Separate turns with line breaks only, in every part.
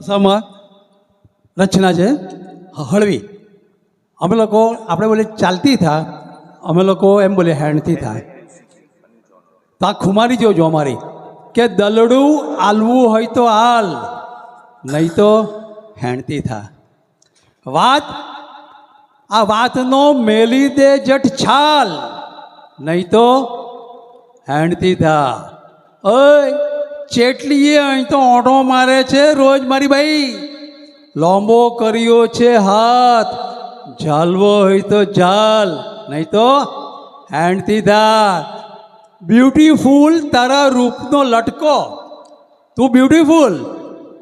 ભાષામાં રચના છે હ- હળવી. અમે લોકો, આપણે બોલે ચાલતી થા. અમે લોકો એમ બોલે હેન્ડથી થાય તો આ ખુમારી જોજો અમારી, કે દલડું આલવું હોય તો હાલ નહીં તો હેણતી થા. વાત, આ વાતનો મેલી દે જટ છાલ, નહીં તો હેણતી થા. ઓય ચેટલીએ અહીં તો ઓઢો મારે છે રોજ મારી ભાઈ. લોંબો કર્યો છે હાથ. ઝાલવો હોય તો ઝાલ, નહીં તો હેન્ડથી ધાર. બ્યુટીફુલ તારા રૂપનો લટકો. તું બ્યુટીફુલ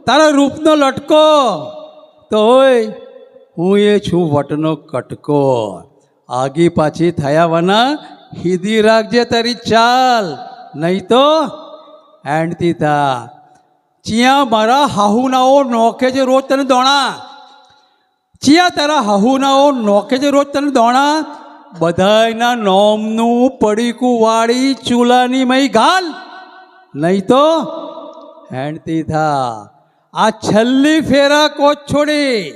તારા રૂપનો લટકો. તો હોય હું એ છું વટનો કટકો. આગી પાછી થયા વના હિદી રાખજે તારી ચાલ, નહીં તો હેન્ડથી થા ચિયા મારા હાહુનાઓ નોખે છે રોજ તને દોણા. ચિયા તારા હાહુનાઓ નોખે છે રોજ તને દોણા. બધાયના નોમનું પડીકું વાળી ચૂલાની મય ગાલ. નહીં તો? હેણતી થા આ છલ્લી ફેરા કોચ છોડી.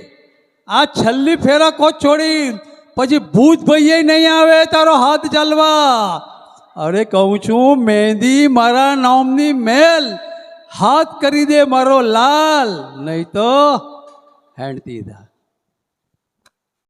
આ છલ્લી ફેરા કોચ છોડી. પછી ભૂત ભાઈએ નહીં આવે તારો હાથ ચાલવા. અરે કહું છું, મહેંદી મારા નામની મેલ. હાથ કરી દે મારો લાલ, નહીં તો હેન્ડ થા